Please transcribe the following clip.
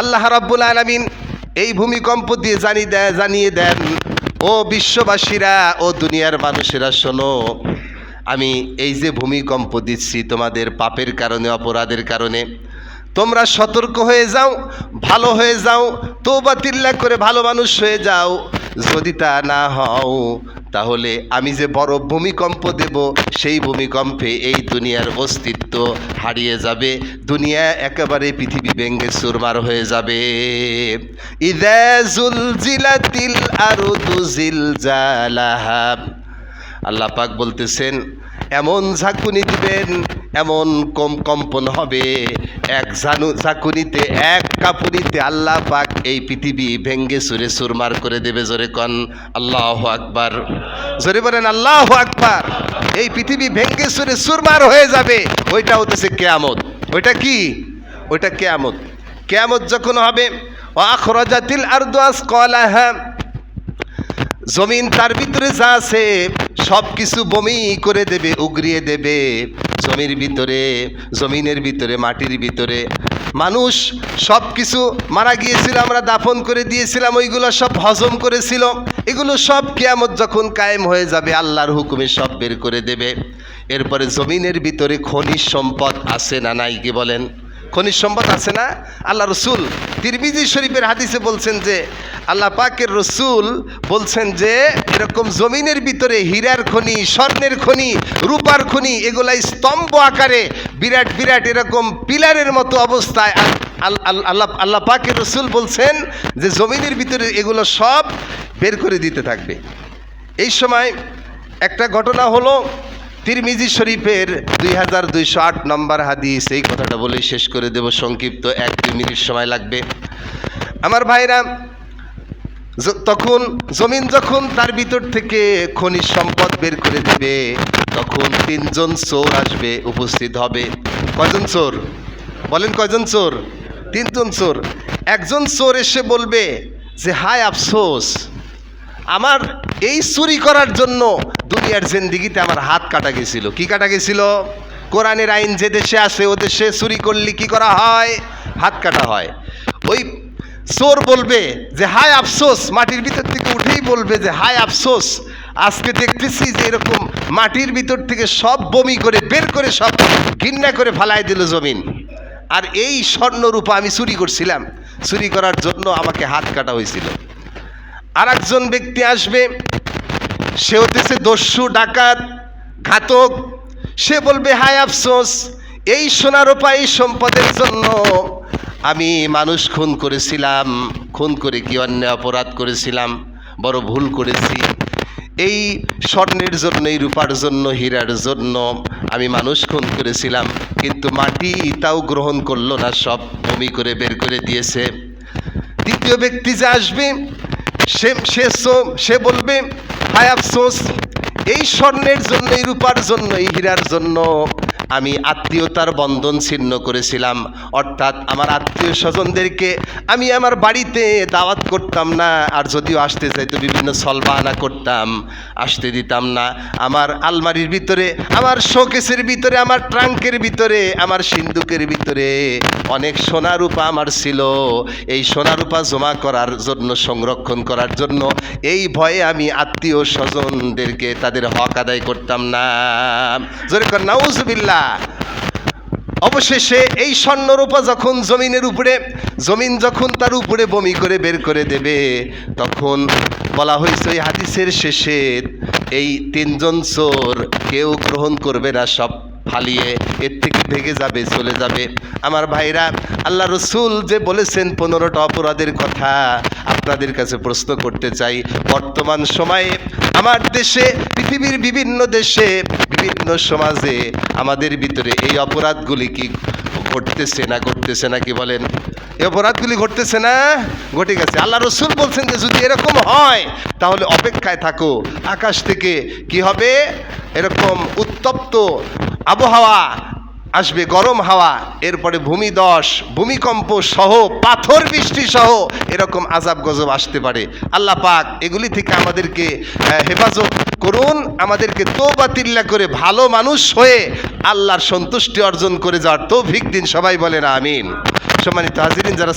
আল্লাহ রাব্বুল আলামিন এই ভূমিকম্প দিয়ে জানি দেয়, জানিয়ে দেন, ও বিশ্ববাসীরা, ও দুনিয়ার মানুষেরা, শোনো, আমি এই যে ভূমিকম্প দিচ্ছি তোমাদের পাপের কারণে, অপরাধের কারণে, তোমরা সতর্ক হয়ে যাও, ভালো হয়ে যাও তৌবা তিল্লা করে ভালো মানুষ হয়ে যাও, যদি তা না হও তাহলে আমি যে বড় ভূমিকম্প দেব, সেই ভূমিকম্পে এই দুনিয়ার অস্তিত্ব হারিয়ে যাবে। দুনিয়া একেবারে পৃথিবী ব্যঙ্গে সুরমার হয়ে যাবে। জিলাতিল দুজিল আল্লাহ পাক বলতেছেন, এমন ঝাঁকুনি দিবেন এমন কম কম্পন হবে। এক ঝানু ঝাঁকুনিতে, এক কাপুনিতে আল্লাহ পাক এই পৃথিবী ভেঙ্গে সুরে সুরমার করে দেবে জোরে কন, আল্লাহ আকবার। জোরে বলেন, আল্লাহ আকবার। এই পৃথিবী ভেঙ্গে সুরে সুরমার হয়ে যাবে। ওইটা হতেছে কেয়ামত। ওইটা কি? ওইটা কেয়ামত। কেয়ামত যখন হবে আখরাজাতিল আরদুয়াস কলাহা জমিন তার ভিতরে যা আছে সব কিছু বমি করে দেবে, উগরিয়ে দেবে। জমির ভিতরে, জমিনের ভিতরে, মাটির ভিতরে। মানুষ সব কিছু মারা গিয়েছিল, আমরা দাফন করে দিয়েছিলাম, ওইগুলো সব হজম করেছিল। এগুলো সব কেয়ামত যখন কায়েম হয়ে যাবে, আল্লাহর হুকুমে সব বের করে দেবে। এরপরে জমিনের ভিতরে খনিজ সম্পদ আছে না নাই, কি বলেন? খনিজ সম্পদ আছে না? আল্লাহ রসুল তিরমিজি শরীফের হাদিসে বলছেন যে, আল্লাহ পাকের রসুল বলছেন যে, এরকম জমিনের ভিতরে হীরার খনি, স্বর্ণের খনি, রূপার খনি এগুলা স্তম্ভ আকারে বিরাট বিরাট এরকম পিলারের মতো অবস্থায় আল- আল- আল্লাহ আল্লাহ পাকের রসুল বলছেন যে, জমিনের ভিতরে এগুলো সব বের করে দিতে থাকবে। এই সময় একটা ঘটনা হলো তিরমিজি শরীফের দুই হাজার দুইশো আট নম্বর হাদিস, এই কথাটা বলেই শেষ করে দেব। সংক্ষিপ্ত এক দুই মিনিট সময় লাগবে। আমার ভাইরা তখন জমিন যখন তার ভিতর থেকে খনিজ সম্পদ বের করে দেবে, তখন তিনজন চোর আসবে, উপস্থিত হবে। কয়জন চোর? বলেন কয়জন চোর? তিনজন চোর। একজন চোর এসে বলবে যে, হায় আফসোস, আমার এই চুরি করার জন্য দুনিয়ার জিন্দিগিতে আমার হাত কাটা গেছিল। কি কাটা গেছিল? কোরআনের আইন যে দেশে আছে, ও দেশে চুরি করলে কি করা হয়? হাত কাটা হয়। ওই চোর বলবে যে, হায় আফসোস! মাটির ভিতর থেকে উঠেই বলবে যে, হায় আফসোস! আজকে দেখতেছি যে এরকম মাটির ভিতর থেকে সব বমি করে, বের করে সব ঘিন্না করে ফালাই দিল জমিন। আর এই স্বর্ণরূপা আমি চুরি করছিলাম। চুরি করার জন্য আমাকে হাত কাটা হয়েছিল। আর একজন ব্যক্তি আসবে সে হতেছে দস্যু, ডাকাত, ঘাতক। সে বলবে, হায় আফসোস, এই সোনার উপায় সম্পদের জন্য আমি মানুষ খুন করেছিলাম। খুন করে কি অন্য অপরাধ করেছিলাম? বড় ভুল করেছি। এই স্বর্ণের জন্য, এই রূপার জন্য, হীরার জন্য আমি মানুষ খুন করেছিলাম। কিন্তু মাটি তাও গ্রহণ করল না, সব বমি করে বের করে দিয়েছে। দ্বিতীয় ব্যক্তি যে আসবে সে সে বলবে হায় আফসোস এই স্বর্ণের জন্য এই রূপার জন্য এই হীরার জন্য আমি আত্মীয়তার বন্ধন ছিন্ন করেছিলাম। অর্থাৎ আমার আত্মীয় স্বজনদেরকে আমি আমার বাড়িতে দাওয়াত করতাম না, আর যদিও আসতে চাইতো, বিভিন্ন সলবাহানা করতাম, আসতে দিতাম না। আমার আলমারির ভিতরে, আমার শোকেসের ভিতরে, আমার ট্রাঙ্কের ভিতরে, আমার সিন্দুকের ভিতরে অনেক সোনা রূপা আমার ছিল। এই সোনা রূপা জমা করার জন্য, সংরক্ষণ করার জন্য এই ভয়ে আমি আত্মীয় স্বজনদেরকে তাদের হক আদায় করতাম না। জোরে কর, নাউজুবিল্লাহ। অবশেষে এই স্বর্ণরূপা যখন জমিনের উপরে, জমিন যখন তার উপরে বমি করে বের করে দেবে, তখন বলা হয়েছে ওই হাদিসের শেষে এই তিনজন চোর কেউ গ্রহণ করবে না, সব ফালিয়ে এর থেকে ভেগে যাবে, চলে যাবে। আমার ভাইরা, আল্লাহ রসুল যে বলেছেন পনেরোটা অপরাধের কথা, আপনাদের কাছে প্রশ্ন করতে চাই। বর্তমান সময়ে আমার দেশে, পৃথিবীর বিভিন্ন দেশে বিভিন্ন সমাজে আমাদের ভিতরে এই অপরাধগুলি কি ঘটতেছে না ঘটতেছে না কি বলেন? এই অপরাধগুলি ঘটতেছে না? ঘটে গেছে। আল্লাহ রসুল বলছেন যে যদি এরকম হয়, তাহলে অপেক্ষায় থাকো। আকাশ থেকে কি হবে? এরকম উত্তপ্ত আবহাওয়া আসবে গরম হাওয়া, এরপরে ভূমিদশ ভূমিকম্প সহ, পাথর বৃষ্টি সহ, এরকম আজাব গজব আসতে পারে। আল্লাহ পাক এগুলি থেকে আমাদেরকে হেফাজত করুন, আমাদেরকে তো বাতিল্লা করে ভালো মানুষ হয়ে আল্লাহর সন্তুষ্টি অর্জন করে যাওয়ার তো তৌফিক দিন। সবাই বলেন আমিন। সম্মানিত হাজির যারা